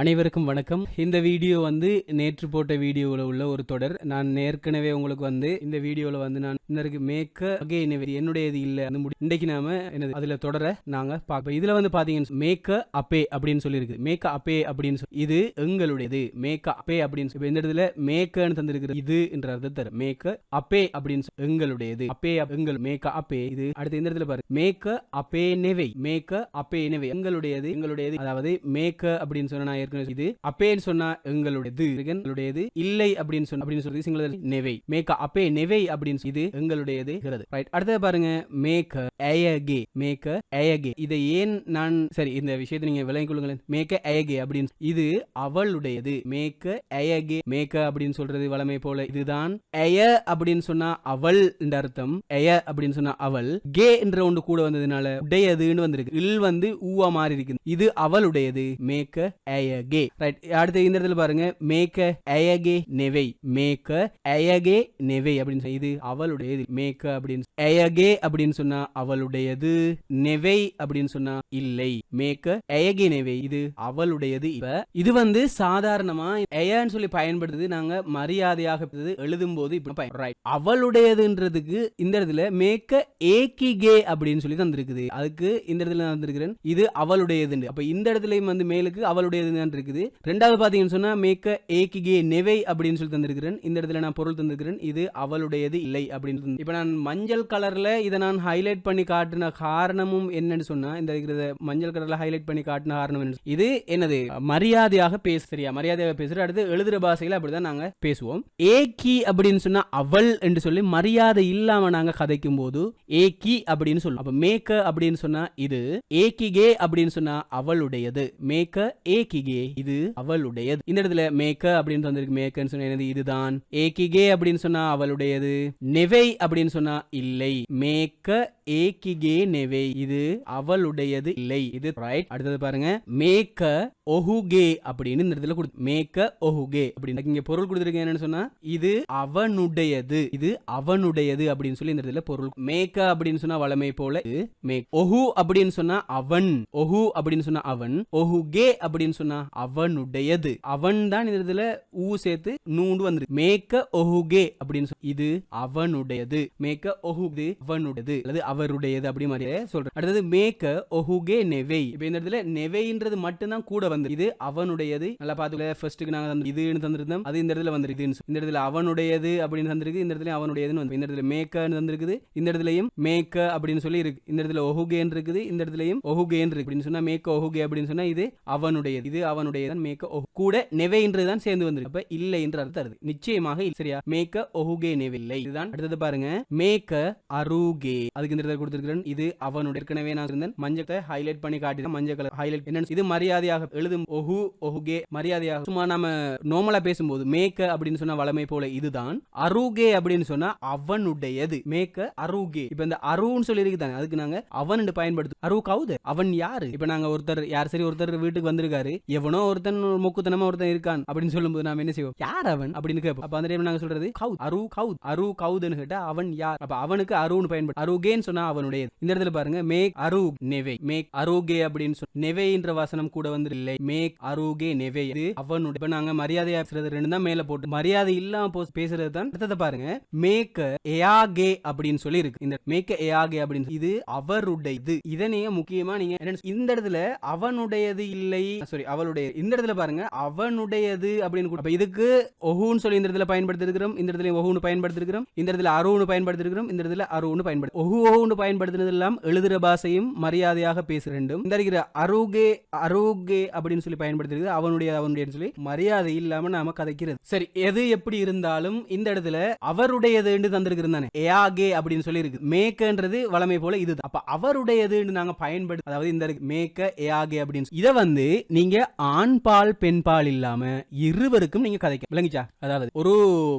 அனைவருக்கும் வணக்கம். இந்த வீடியோ வந்து நேற்று போட்ட வீடியோவில் உள்ள ஒரு தொடர். நான் ஏற்கனவே உங்களுக்கு வந்து இந்த வீடியோவில் வந்து நான் இன்னருக்கு மேக்க அகே என்னுடையது இல்லை. அந்த முடி இன்றைக்கு நாம என்னது அதில் தொடர நாங்கள் பார்ப்போம் இதில் வந்து பார்த்தீங்கன்னா மேக்க அப்பே அப்படின்னு சொல்லியிருக்கு. மேக்க அப்பே அப்படின்னு சொல்லி இது எங்களுடையது. மேக்க அப்பே அப்படின்னு சொல்லி இந்த இடத்துல மேக்கன்னு தந்திருக்கிறது இது என்ற அர்த்தம் மேக்க அப்பே அப்படின்னு சொல்லி எங்களுடையது. அப்பே எங்கள் மேக்க அப்பே இது அடுத்து இந்த இடத்துல பாரு. மேக்க அப்பே நெவை. மேக்க அப்பே நெவை. எங்களுடையது எங்களுடையது. அதாவது மேக்க அப்படின்னு சொன்னா ஏற்கனவே இது அப்பேன்னு சொன்னா எங்களுடையது. எங்களுடையது. இல்லை அப்படின்னு சொன்ன அப்படின்னு சொல்றது சிங்கள நெவை. மேக்க அப்பே நெவை அப்படின்னு இது எங்களுடையது. ரைட் அடுத்தது பாருங்க. மேக்க ஏயகே மேக்க ஏயகே இதை ஏன் நான் சரி இந்த விஷயத்தை நீங்க விளங்கிக் கொள்ளுங்களேன். மேக்க ஏயகே அப்படின்னு இது அவளுடையது. மேக்க ஏயகே மேக்க அப்படின்னு சொல்றது வளமை போல இதுதான். ஏய அப்படின்னு சொன்னா அவள் என்ற அர்த்தம். ஏய அப்படின்னு சொன்னா அவள். கே என்ற ஒன்று கூட வந்ததுனால உடையதுன்னு வந்திருக்கு. இல் வந்து ஊவா மாறி இருக்குது இது அவளுடையது. மேக்க ஏய ஏயகே ரைட் அடுத்து இந்த இடத்துல பாருங்க. மேக்க ஏயகே நெவை. மேக்க ஏயகே நெவை அப்படின்னு சொல்லி இது மேக்க அப்படின்னு சொ- அப்படின்னு சொன்னா அவளுடையது. நெவை அப்படின்னு சொன்னா இல்லை. மேக்க ஏயகே நெவை இது அவளுடையது. இப்ப இது வந்து சாதாரணமா ஏன்னு சொல்லி பயன்படுத்துது நாங்க மரியாதையாக எழுதும் போது இப்படி அவளுடையதுன்றதுக்கு இந்த இடத்துல மேக்க ஏக்கிகே அப்படின்னு சொல்லி தந்திருக்குது. அதுக்கு இந்த இடத்துல நான் தந்திருக்கிறேன். இது அவளுடையதுன்னு. அப்ப இந்த இடத்துலயும் வந்து மேலுக்கு அவளுடையது தான் இருக்குது ரெண்டாவது பார்த்தீங்கன்னு சொன்னா மேக்க ஏகிகே நெவை அப்படின்னு சொல்லி தந்திருக்கிறேன். இந்த இடத்துல நான் பொருள் தந்திருக்கிறேன். இது அவளுடையது இல்லை அப்படின்னு இப்போ நான் மஞ்சள் கலரில் இதை நான் ஹைலைட் பண்ணி காட்டின காரணமும் என்னன்னு சொன்னால் இந்த இருக்கிறத மஞ்சள் கலரில் ஹைலைட் பண்ணி காட்டின காரணம் என்ன இது என்னது? மரியாதையாக பேச மரியாதையாக பேசுகிற அடுத்து எழுதுற பாஷையில அப்படிதான் நாங்கள் பேசுவோம். ஏகி அப்படின்னு சொன்னா அவள் என்று சொல்லி மரியாதை இல்லாமல் நாங்கள் கதைக்கும் போது ஏகி அப்படின்னு சொல்லுவோம். அப்போ மேக்க அப்படின்னு சொன்னா இது ஏகிகே அப்படின்னு சொன்னா அவளுடையது. மேக்க ஏகிகே ஏக்கிகே இது அவளுடையது. இந்த இடத்துல மேக்க அப்படின்னு வந்திருக்கு மேக்கன்னு சொன்ன இதுதான். ஏகிகே அப்படின்னு சொன்னா அவளுடையது. நெவை அப்படின்னு சொன்னா இல்லை. மேக்க ஏகிகே நெவே. இது அவளுடையது இல்லை. இது ரைட் அடுத்தது பாருங்க. மேக்க ஒஹுகே அப்படின்னு இந்த இடத்துல கொடுத்து மேக்க ஒஹுகே அப்படின்னு. இங்க பொருள் கொடுத்துருக்கேன் என்னன்னு சொன்னா இது அவனுடையது. இது அவனுடையது அப்படின்னு சொல்லி இந்த இடத்துல பொருள் மேக்க அப்படின்னு சொன்னா வளமை போல இது மேக் ஒஹு அப்படின்னு சொன்னா அவன். ஒஹு அப்படின்னு சொன்னா அவன். ஒஹுகே அப்படின்னு சொன்னா அவனுடையது. அவன் தான் இந்த இடத்துல ஊ சேர்த்து நூண்டு வந்திருக்கு. மேக்க ஒஹுகே அப்படின்னு இது அவனுடையது. மேக்க ஒஹுகே அவனுடையது. அல்லது அவருடையது அப்படி மாதிரி சொல்றேன் அடுத்தது மேக்க ஒஹுகே நெவை. இப்போ இந்த இடத்துல நெவைன்றது மட்டும்தான் கூட வந்து. இது அவனுடையது. நல்லா பாத்துக்கல ஃபர்ஸ்ட்டுக்கு நாங்கள் தந்து இதுன்னு தந்திருந்தோம். அது இந்த இடத்துல வந்திருக்கு. இந்த இடத்துல அவனுடையது அப்படின்னு தந்திருக்கு. இந்த இடத்துல அவனுடையதுன்னு வந்து இந்த இடத்துல மேக்கன்னு தந்திருக்குது. இந்த இடத்துலையும் மேக்க அப்படின்னு சொல்லி இருக்கு. இந்த இடத்துல ஒஹுகேன் இருக்குது. இந்த இடத்துலையும் ஒஹுகேன் இருக்கு. அப்படின்னு சொன்னா மேக்க ஒஹுகே அப்படின்னு சொன்னா இது அவனுடையது. இது அவனுடையதான் மேக்க ஒஹு கூட நெவைன்றது தான் சேர்ந்து வந்திருக்கு. அப்ப இல்லை என்று அர்த்தம் வருது நிச்சயமாக சரியா? மேக்க ஒஹுகே நெவில்லை இதுதான் அடுத்தது பாருங்க. மேக்க அருகே. அதுக்கு இந்த இடத்துல கொடுத்திருக்கிறேன். இது அவனுடைய ஏற்கனவே நான் இருந்தேன் மஞ்சத்தை ஹைலைட் பண்ணி காட்டி மஞ்சள் கலர் ஹைலைட் என்னன்னு இது மரியாதையாக எழுதும் ஒஹு ஒஹுகே மரியாதையாக. சும்மா நம்ம நார்மலா பேசும்போது மேக்க அப்படின்னு சொன்ன வளமை போல இதுதான். அருகே அப்படின்னு சொன்னா அவனுடையது. மேக்க அருகே. இப்ப இந்த அருன்னு சொல்லி இருக்குதானே அதுக்கு நாங்க அவன் பயன்படுத்தும் அரு கவுது அவன் யாரு? இப்ப நாங்க ஒருத்தர் யார் சரி ஒருத்தர் வீட்டுக்கு வந்திருக்காரு. எவனோ ஒருத்தன் முக்குத்தனமா ஒருத்தன் இருக்கான் அப்படின்னு சொல்லும்போது நாம என்ன செய்வோம்? யார் அவன்? அப்படின்னு கேட்போம். அப்ப அந்த டைம் நாங்க சொல்றது கவுத். அரு கவுத் அரு கவுதுன்னு கேட்டா அவன் யார்? அப்ப அவனுக்கு அருன்னு பயன்படுத்து அருகேன்னு சொன்னா அவனுடையது. இந்த இடத்துல பாருங்க மேக் அரு நெவை. மேக் அருகே அப்படின்னு சொல்லி நெவைன்ற வாசனம் கூட வந்து இல்லை மேக் அரோகே நெவே. இது அவனுடைய இப்ப நாங்க மரியாதையா பேசுறது ரெண்டு தான் மேல போட்டு மரியாதை இல்லாம போ- பேசுறது தான் அடுத்ததை பாருங்க. மேக் ஏயாகே அப்படின்னு சொல்லி இருக்கு. இந்த மேக்க ஏயாகே அப்படின்னு சொல்லி- இது இதனையே முக்கியமா நீங்க இந்த இடத்துல அவனுடையது இல்லை சாரி அவளுடைய இந்த இடத்துல பாருங்க அவனுடையது அப்படின்னு இதுக்கு ஒஹுன்னு சொல்லி இந்த இடத்துல பயன்படுத்திருக்கிறோம் இந்த இடத்துல ஒஹுன்னு பயன்படுத்திருக்கிறோம் இந்த இடத்துல அருன்னு பயன்படுத்திருக்கிறோம் இந்த இடத்துல அருன்னு பயன்படுத்தி ஒஹு ஒஹுன்னு பயன்படுத்தினதெல்லாம் எழுதுகிற எழுதுற பாஷையும் மரியாதையாக பேச வேண்டும் இந்த இருக்கிற அருகே அருகே அப்படின்னு சொல்லி பயன்படுத்திருக்கு அவனுடைய அவனுடைய சொல்லி மரியாதை இல்லாம நாம கதைக்கிறது. சரி எது எப்படி இருந்தாலும் இந்த இடத்துல அவருடையது என்று தந்திருக்கிறது தானே. ஏஆகே அப்படின்னு சொல்லி இருக்கு. மேக்கன்றது வளமை போல இது அப்ப அவருடையதுன்னு நாங்க பயன்படுத்த அதாவது இந்த இருக்கு, மேக்க ஏஆகே அப்படின்னு சொல்லி. வந்து நீங்க ஆண் பால் பெண் பால் இல்லாம இருவருக்கும் நீங்க கதைக்க விளங்கிச்சா? அதாவது ஒரு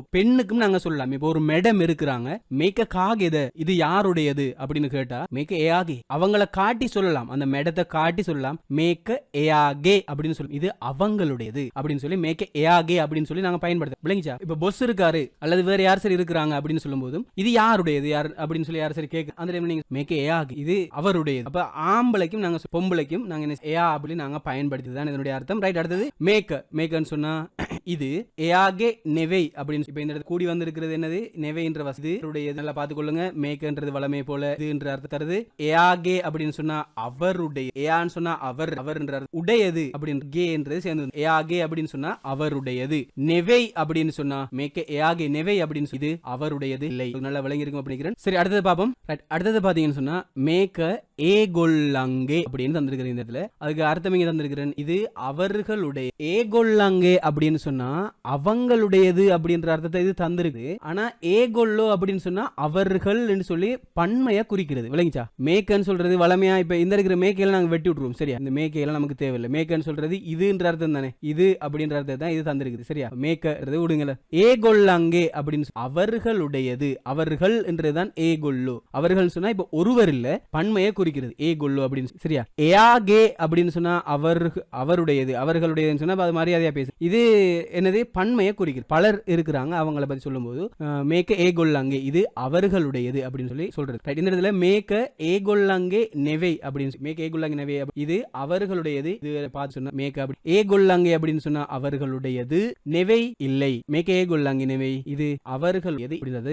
பெண்ணுக்கும் நாங்க சொல்லலாம். இப்போ ஒரு மேடம் இருக்கிறாங்க. மேக்க காகெத இது யாருடையது? அப்படின்னு கேட்டா மேக்க ஏஆகே அவங்கள காட்டி சொல்லலாம். அந்த மேடத்தை காட்டி சொல்லலாம். மேக்க ஏஆகே அப்படின்னு சொல்லி. இது அவங்களுடையது அப்படின்னு சொல்லி மேக்க ஏஆகே அப்படின்னு சொல்லி நாங்க பயன்படுத்த விளங்கிச்சா? இப்ப பொஸ் இருக்காரு அல்லது வேற யார் சரி இருக்கிறாங்க அப்படின்னு சொல்லும் போதும் இது யாருடையது? யார் அப்படின்னு சொல்லி யார் சரி கேக்கு அந்த டைம்ல நீங்க மேக்க ஏஆகே இது அவருடையது. அப்ப ஆம்பளைக்கும் நாங்க பொம்பளைக்கும் நாங்க என்ன ஏஆ அப்படின்னு நாங்க பயன்படுத்தி தான் இதனுடைய அர்த்தம். ரைட் அடுத்தது மேக்க மேக்கன்னு சொன்னா இது ஏஆகே நெவை அப்படின்னு இப்ப இந்த இடத்துல கூடி வந்திருக்கிறது என்னது? நெவைன்ற வசதி. அவருடைய நல்லா பார்த்துக்கொள்ளுங்க. மேக்கன்றது வளமை போல இதுன்ற அர்த்தம் தருது. ஏஆகே அப்படின்னு சொன்னா அவருடைய. ஏஆன்னு சொன்னா அவர் அவர்ன்ற அர்த்தம். உடையது அப்படின்னு கே என்றது சேர்ந்து ஏஆகே அப்படின்னு சொன்னா அவருடையது. நெவை அப்படின்னு சொன்னா மேக்க ஏஆகே நெவை அப்படின்னு சொல்லி இது அவருடையது இல்லை. நல்லா விளங்கி இருக்கும் அப்படிங்கிறேன் சரி அடுத்தது பாப்போம் அடுத்தது பாத்தீங்கன்னு சொன்னா மேக்க ஏகொல்லாங்கே அப்படின்னு தந்திருக்கிறேன் இந்த இடத்துல. அதுக்கு அர்த்தம் இங்கே தந்திருக்கிறேன். இது அவர்களுடைய ஏகொல்லாங்கே அப்படின்னு சொன்னா அவங்களுடையது அப்படின்ற அர்த்தத்தை இது தந்திருக்கு. ஆனா ஏகொல்லோ அப்படின்னு சொன்னா அவர்கள் சொல்லி பன்மையா குறிக்கிறது. விளங்கிச்சா? மேக்கன்னு சொல்றது வளமையா இப்ப இந்த இருக்கிற மேக்கையில நாங்க வெட்டி விட்டுருவோம் சரியா? இந்த மேக்கையெல்லாம் நமக்கு தேவையில்லை. மேக்கன்னு சொல்றது இதுன்ற அர்த்தம் தானே. இது அப்படின்ற அர்த்தம் தான் இது தந்திருக்குது சரியா? மேக்கிறது விடுங்கள ஏகொல்லாங்கே அப்படின்னு அவர்களுடையது அவர்கள் என்றுதான் ஏகொல்லோ அவர்கள் சொன்னா இப்ப ஒருவர் இல்ல பன்மையை குறிக்கிறது கொல்லு அப்படின்னு சொல்லி. சரியா? கே அப்படின்னு சொன்னா அவர் அவருடையது அவர்களுடையதுன்னு சொன்னா அது மரியாதையா பேசு. இது என்னது? பன்மையை குறிக்கிறது பலர் இருக்கிறாங்க அவங்கள பத்தி சொல்லும்போது. மேக்க ஏ கொல்லாங்கே இது அவர்களுடையது அப்படின்னு சொல்லி சொல்றது. ரைட் இந்த இடத்துல மேக்க ஏகொல்லாங்கே நெவை அப்படின்னு மேக்க ஏ கொல்லாங்கே நெவை அப்படி- இது அவர்களுடையது. இது பார்த்து சொன்னா மேக்க அப்படி. ஏ கொல்லாங்கே அப்படின்னு சொன்னா அவர்களுடையது நெவை இல்லை. மேக்க ஏகொல்லாங்கே நெவை. இது அவர்கள் எது இது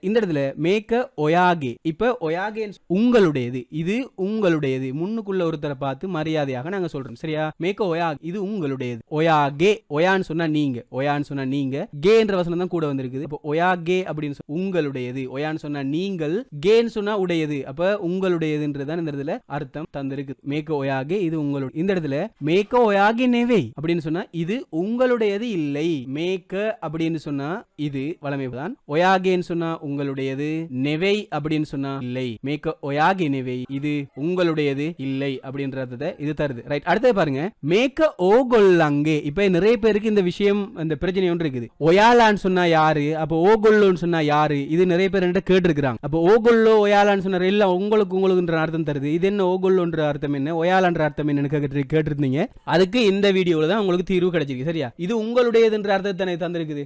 இந்த இடத்துல மேக்க ஒயாகே இப்ப ஒயாகே உங்களுடையது. இது உங்களுடையது. முன்னுக்குள்ள ஒருத்தரை பார்த்து மரியாதையாக நாங்க சொல்றோம். சரியா? மேக்க ஒயா இது உங்களுடையது. ஒயா கே ஒயான்னு சொன்னா நீங்க. ஒயான்னு சொன்னா நீங்க. கேன்ற வசனம் தான் கூட வந்திருக்குது. ஒயா கே அப்படின்னு உங்களுடையது. ஒயான்னு சொன்னா நீங்கள். கேன்னு சொன்னா உடையது. அப்ப உங்களுடையதுன்றதுதான் இந்த இடத்துல அர்த்தம் தந்திருக்கு. மேக்க ஒயாகே இது உங்களுடைய இந்த இடத்துல மேக்க ஒயாகே நெவை அப்படின்னு சொன்னா இது உங்களுடையது இல்லை. மேக்க அப்படின்னு சொன்னா இது வளமை தான். ஒயாகேன்னு சொன்னா உங்களுடையது. நெவை அப்படின்னு சொன்னா இல்லை. மேக்க ஒயாகே நெவை இது உங்களுடையது இல்லை அப்படின்றத இது தருது. ரைட் அடுத்தது பாருங்க. மேக்க ஓகொல்லாங்கே. இப்ப நிறைய பேருக்கு இந்த விஷயம் இந்த பிரச்சனை ஒன்று இருக்குது. ஒயாலான்னு சொன்னா யாரு? அப்ப கொல்லோன்னு சொன்னா யாரு? இது நிறைய பேர் என்கிட்ட கேட்டிருக்கிறாங்க. அப்ப கொல்லோ ஒயாலான்னு சொன்னார். இல்ல உங்களுக்கு உங்களுக்குன்ற அர்த்தம் தருது. இது என்ன ஓகொல்லோன்ற அர்த்தம் என்ன? ஒயாலான்ற அர்த்தம் என்னன்னு கேட்டு கேட்டிருந்தீங்க. அதுக்கு இந்த வீடியோல தான் உங்களுக்கு தீர்வு கிடைச்சிருக்கு. சரியா? இது உங்களுடையதுன்ற அர்த்தத்தை தந்திருக்குது தந்திருக்குது.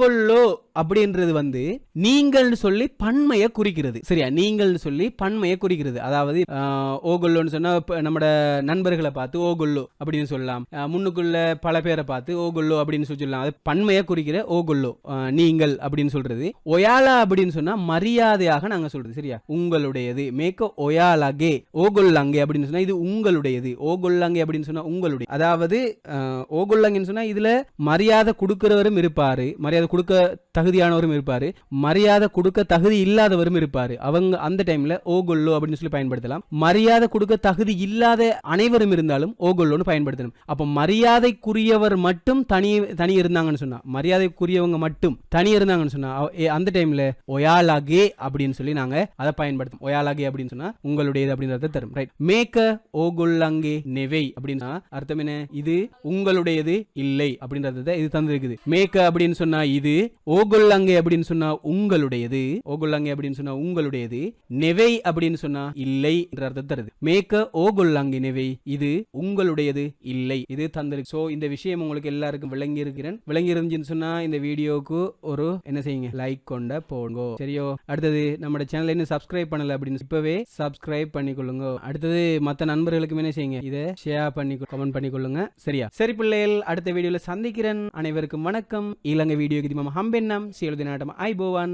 கொல்லோ அப்படின்றது வந்து நீங்கள்னு சொல்லி பன்மையை குறிக்கிறது. சரியா? நீங்கள்னு சொல்லி பன்மையை குறிக்கிறது. அதாவது ஓகொல்லோன்னு சொன்னா நம்மட நண்பர்களை பார்த்து ஓகொல்லோ அப்படின்னு சொல்லலாம். முன்னுக்குள்ள பல பேரை பார்த்து ஓகொல்லோ அப்படின்னு சொல்லி சொல்லலாம். அது பன்மையை குறிக்கிற ஓகொல்லோ நீங்கள் அப்படின்னு சொல்றது. ஒயாலா அப்படின்னு சொன்னா மரியாதையாக நாங்க சொல்றது. சரியா? உங்களுடையது. மேக்க ஒயாலாகே. ஓகொல்லாங்கே அப்படின்னு சொன்னா இது உங்களுடையது. ஓகொல்லாங்கே அப்படின்னு சொன்னா உங்களுடைய. அதாவது ஆஹ், ஓகொல்லாங்கன்னு சொன்னா இதுல மரியாதை கொடுக்கிறவரும் இருப்பாரு. மரியாதை கொடுக்க தகுதியானவரும் இருப்பார். மரியாதை கொடுக்க தகுதி இல்லாதவரும் இருப்பார். அவங்க அந்த டைம்ல ஓகொல்லோ அப்படின்னு சொல்லி பயன்படுத்தலாம். மரியாதை கொடுக்க தகுதி இல்லாத அனைவரும் இருந்தாலும் ஓகொல்லோன்னு பயன்படுத்தணும். அப்போ மரியாதைக்குரியவர் மட்டும் தனி தனி இருந்தாங்கன்னு சொன்னா மரியாதைக்குரியவங்க மட்டும் தனி இருந்தாங்கன்னு சொன்னா அந்த டைம்ல ஒயாலாகே அப்படின்னு சொல்லி நாங்க அதை பயன்படுத்தும் ஒயாலாகே அப்படின்னு சொன்னால் உங்களுடையது அப்படின்றத தரும். ரைட் மேக்க ஓகொல்லாங்கே நெவை அப்படின்னா அர்த்தம் என்ன? இது உங்களுடையது இல்லை அப்படின்றத இது தந்திருக்குது. மேக்க அப்படின்னு சொன்னா இது ஓகொல்லாங்கே அப்படின்னு சொன்னா உங்களுடையது. ஓகொல்லாங்கே அப்படின்னு சொன்னா உங்களுடையது. நெவை அப்படின்னு சொன்னா இல்லை என்ற அர்த்தம் தருது. மேக்க ஓகொல்லாங்கே நெவை இது உங்களுடையது இல்லை. இது தந்திருக்கு. சோ இந்த விஷயம் உங்களுக்கு எல்லாருக்கும் விளங்கி இருக்கிறேன் விளங்கி இருந்துச்சுன்னு சொன்னா இந்த வீடியோக்கு ஒரு என்ன செய்யுங்க? லைக் கொண்ட போங்க சரியோ? அடுத்தது நம்ம சேனல் இன்னும் சப்ஸ்கிரைப் பண்ணல அப்படின்னு இப்பவே சப்ஸ்கிரைப் பண்ணிக்கொள்ளுங்க. அடுத்தது மற்ற நண்பர்களுக்கும் என்ன செய்யுங்க? இதை ஷேர் பண்ணி கமெண்ட் பண்ணிக்கொள்ளுங்க. சரியா? சரி பிள்ளைகள் அடுத்த வீடியோல சந்திக்கிறேன். அனைவருக்கும் வணக்கம். இலங்கை வீடியோ கிதிமம் ஹம்பென்னம் නම් සියලු දෙනාටම අයිබෝවන්.